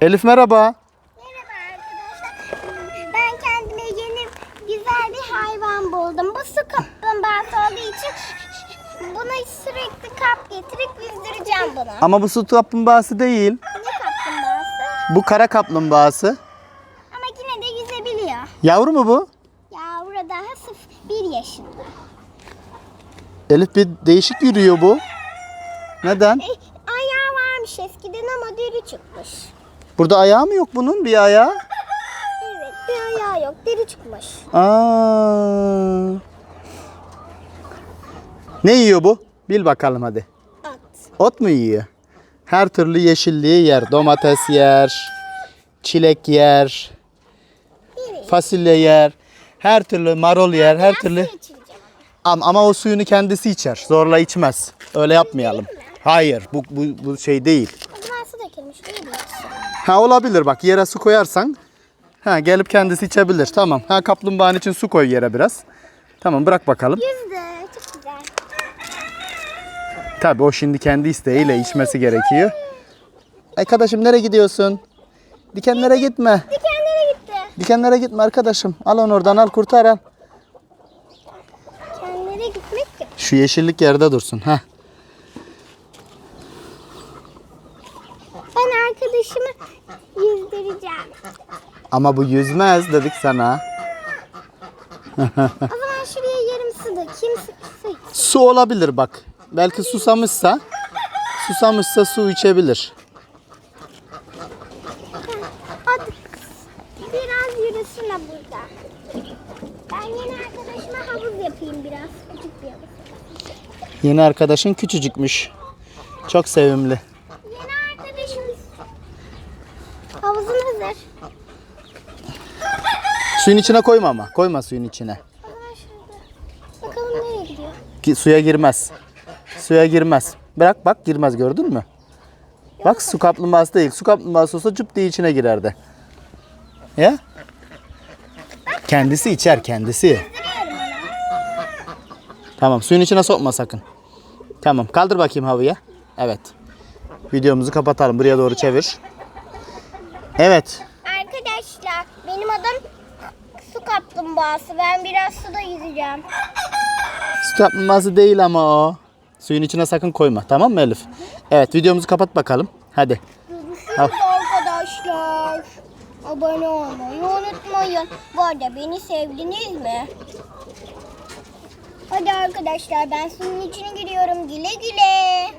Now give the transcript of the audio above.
Elif merhaba. Merhaba arkadaşlar. Ben kendime yeni güzel bir hayvan buldum. Bu su kaplumbağası olduğu için buna sürekli kap getirip yüzdüreceğim bunu. Ama bu su kaplumbağası değil. Ne kaplumbağası? Bu kara kaplumbağası. Ama yine de yüzebiliyor. Yavru mu bu? Yavru daha sıf bir yaşında. Elif bir değişik yürüyor bu. Neden? E, ayağı varmış eskiden ama deri çıkmış. Burada ayağı mı yok bunun? Bir ayağı. Evet bir ayağı yok deri çıkmış. Aa. Ne yiyor bu? Bil bakalım hadi. At. Ot mu yiyor? Her türlü yeşilliği yer. Domates yer, çilek yer, fasulye yer, her türlü marul yer, her türlü. Ama. ama o suyunu kendisi içer. Zorla içmez. Öyle yapmayalım. Hayır, bu, bu, bu şey değil. Dökülmüş değil mi? Ha olabilir bak yere su koyarsan ha gelip kendisi içebilir. Tamam. Ha kaplumbağanın için su koy yere biraz. Tamam bırak bakalım. Yüzdü. Çok güzel. Tabii o şimdi kendi isteğiyle içmesi gerekiyor. Arkadaşım nereye gidiyorsun? Dikenlere gitme. Dikenlere gitti. Dikenlere gitme arkadaşım. Al onu oradan al kurtar al. Dikenlere gitmek yok. Şu yeşillik yerde dursun. Ha. Ben arkadaşımı yüzdüreceğim. Ama bu yüzmez dedik sana. o zaman şuraya yarım su dökeyim. Su, su. Su olabilir bak. Belki susamışsa susamışsa su içebilir. Hadi. Biraz yürüsün burada. Ben yeni arkadaşıma havuz yapayım biraz. Küçük bir havuz. Yeni arkadaşın küçücükmüş. Çok sevimli. Suyun içine koyma ama. Koyma suyun içine. Bakalım nereye gidiyor. Ki suya girmez. Suya girmez. Bırak bak girmez gördün mü? Bak su kaplumbağası değil. Su kaplumbağası olsa cüp diye içine girerdi. Ya? Kendisi içer kendisi. Tamam suyun içine sokma sakın. Tamam kaldır bakayım havaya. Evet. Videomuzu kapatalım. Buraya doğru çevir. Evet. Arkadaşlar benim adım su kaplumbağası. Ben biraz suda yüzeceğim. Su kaplumbağası değil ama o. Suyun içine sakın koyma. Tamam mı Elif? Evet videomuzu kapat bakalım. Hadi. Görüşürüz arkadaşlar. Abone olmayı unutmayın. Bu arada beni sevdiniz mi? Hadi arkadaşlar ben suyun içine giriyorum. Güle güle.